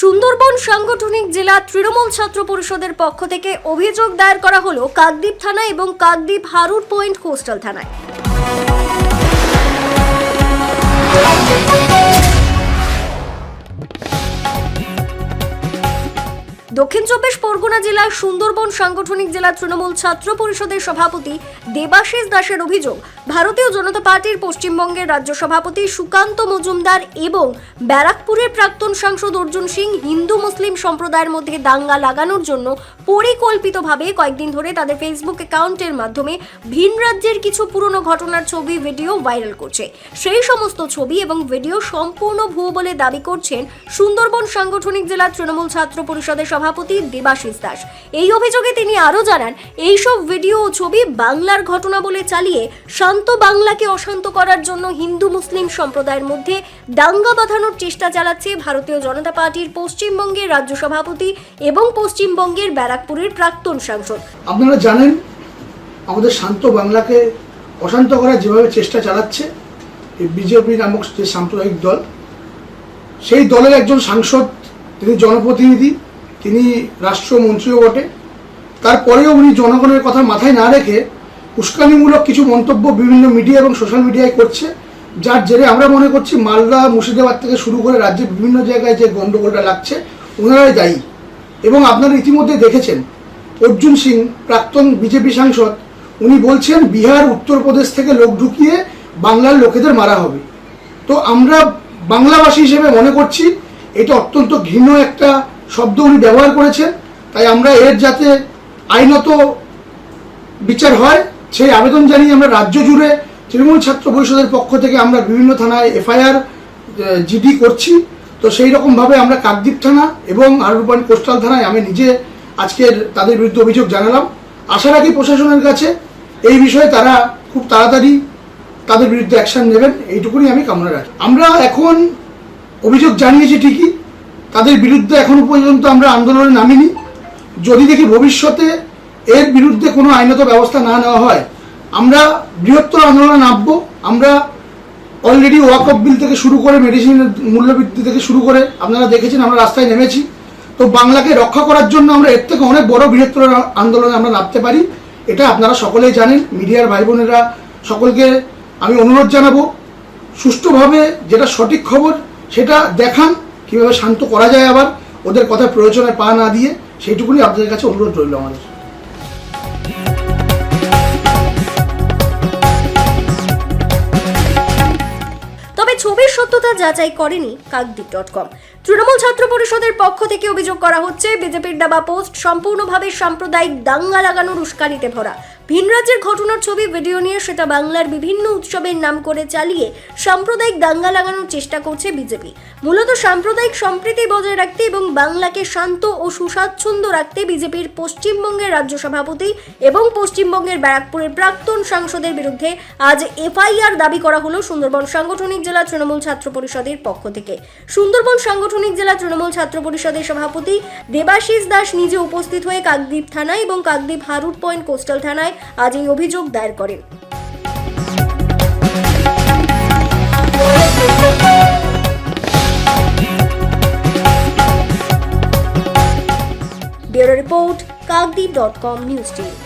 সুন্দরবন সাংগঠনিক জেলা তৃণমূল ছাত্র পরিষদের পক্ষ থেকে অভিযোগ দায়ের করা হলো কাকদ্বীপ থানা এবং কাকদ্বীপ হারুর পয়েন্ট কোস্টাল থানায়। দক্ষিণ চব্বিশ পরগনা জেলার সুন্দরবন সাংগঠনিক জেলা তৃণমূল ছাত্র পরিষদের সভাপতি দেবাশিস দাসের অভিযোগ, ভারতীয় জনতা পার্টির পশ্চিমবঙ্গের রাজ্য সভাপতি সুকান্ত মজুমদার এবং ব্যারাকপুরের প্রাক্তন সাংসদ অর্জুন সিং হিন্দু মুসলিম সম্প্রদায়ের মধ্যে দাঙ্গা লাগানোর জন্য পরিকল্পিতভাবে কয়েকদিন ধরে তাদের ফেসবুক অ্যাকাউন্টের মাধ্যমে ভিন রাজ্যের কিছু পুরনো ঘটনার ছবি, ভিডিও ভাইরাল করছে। সেই সমস্ত ছবি এবং ভিডিও সম্পূর্ণ ভুয়ো বলে দাবি করছেন সুন্দরবন সাংগঠনিক জেলা তৃণমূল ছাত্র পরিষদের সভাপতি দেবাশিস দাস। এই অভিযোগে তিনি আরও জানান, এইসব ভিডিও ও ছবি বাংলার ঘটনা বলে চালিয়ে শান্ত বাংলাকে অশান্ত করার জন্য হিন্দু মুসলিম সম্প্রদায়ের মধ্যে দাঙ্গা বাঁধানোর চেষ্টা চালাচ্ছে ভারতীয় জনতা পার্টির পশ্চিমবঙ্গের রাজ্য সভাপতি এবং পশ্চিমবঙ্গের ব্যারাকপুরের প্রাক্তন সাংসদ। আপনারা জানেন, আমাদের শান্ত বাংলাকে অশান্ত করার যেভাবে চেষ্টা চালাচ্ছে এই বিজেপি নামক যে সাম্প্রদায়িক দল, সেই দলের একজন সাংসদ, তিনি জনপ্রতিনিধি তিনি রাষ্ট্রমন্ত্রীও বটে। তারপরেও উনি জনগণের কথা মাথায় না রেখে উস্কানিমূলক কিছু মন্তব্য বিভিন্ন মিডিয়া এবং সোশ্যাল মিডিয়ায় করছে, যার জেরে আমরা মনে করছি মালদা, মুর্শিদাবাদ থেকে শুরু করে রাজ্যের বিভিন্ন জায়গায় যে গণ্ডগোলটা লাগছে, ওনারাই দায়ী। এবং আপনারা ইতিমধ্যে দেখেছেন, অর্জুন সিং, প্রাক্তন বিজেপি সাংসদ, উনি বলছেন, বিহার, উত্তরপ্রদেশ থেকে লোক ঢুকিয়ে বাংলার লোকেদের মারা হবে। তো আমরা বাংলাভাষী হিসেবে মনে করছি, এটা অত্যন্ত ঘৃণ্য একটা শব্দ উনি ব্যবহার করেছেন, তাই আমরা এর যাতে আইনত বিচার হয়, সেই আবেদন জানিয়ে আমরা রাজ্য জুড়ে তৃণমূল ছাত্র পরিষদের পক্ষ থেকে আমরা বিভিন্ন থানায় এফআইআর জিডি করছি। তো সেই রকমভাবে আমরা কাকদ্বীপ থানা এবং আরুরবান কোস্টাল থানায় আমি নিজে আজকের তাদের বিরুদ্ধে অভিযোগ জানালাম। আশা রাখি প্রশাসনের কাছে এই বিষয়ে তারা খুব তাড়াতাড়ি তাদের বিরুদ্ধে অ্যাকশন নেবেন। এইটুকুনি আমি কামনা রাখি। আমরা এখন অভিযোগ জানিয়েছি ঠিকই তাদের বিরুদ্ধে এখনও পর্যন্ত আমরা আন্দোলনে নামিনি। যদি দেখি ভবিষ্যতে এর বিরুদ্ধে কোনো আইনত ব্যবস্থা না নেওয়া হয়, আমরা বৃহত্তর আন্দোলনে নামবো। আমরা অলরেডি ওয়াকফ বিল থেকে শুরু করে মেডিসিনের মূল্যবৃদ্ধি থেকে শুরু করে আপনারা দেখেছেন আমরা রাস্তায় নেমেছি। তো বাংলাকে রক্ষা করার জন্য আমরা এর থেকে অনেক বড় বৃহত্তর আন্দোলনে আমরা নামতে পারি। এটা আপনারা সকলেই জানেন, মিডিয়ার ভাই বোনেরা সকলকে আমি অনুরোধ জানাব, সুষ্ঠুভাবে যেটা সঠিক খবর সেটা দেখান। কীভাবে শান্ত করা যায় আবার, ওদের কথা প্রয়োজনে পা না দিয়ে সেইটুকুনি আপনাদের কাছে অনুরোধ রইল আমাদের। ছবির সত্যতা যাচাই করেনি কাকদ্বীপ ডট কম। তৃণমূল ছাত্র পরিষদের পক্ষ থেকে অভিযোগ করা হচ্ছে, বিজেপির দেওয়া পোস্ট সম্পূর্ণভাবে সাম্প্রদায়িক দাঙ্গা লাগানোর উস্কানিতে ভরা। ভিন রাজ্যের ঘটনার ছবি, ভিডিও নিয়ে সেটা বাংলার বিভিন্ন উৎসবের নাম করে চালিয়ে সাম্প্রদায়িক দাঙ্গা লাগানোর চেষ্টা করছে বিজেপি। মূলত সাম্প্রদায়িক সম্প্রীতি বজায় রাখতে এবং বাংলাকে শান্ত ও সুস্বাচ্ছন্দ্য রাখতে বিজেপির পশ্চিমবঙ্গের রাজ্য সভাপতি এবং পশ্চিমবঙ্গের ব্যারাকপুরের প্রাক্তন সাংসদের বিরুদ্ধে আজ এফআইআর দাবি করা হলো সুন্দরবন সাংগঠনিক জেলা তৃণমূল ছাত্র পরিষদের পক্ষ থেকে। সুন্দরবন সাংগঠনিক জেলা তৃণমূল ছাত্র পরিষদের সভাপতি দেবাশিস দাস নিজে উপস্থিত হয়ে কাকদ্বীপ থানায় এবং কাকদ্বীপ হারুট পয়েন্ট কোস্টাল থানায় আজ এই অভিযোগ দায়ের করেন। Bureau report Kakdwip dot com news team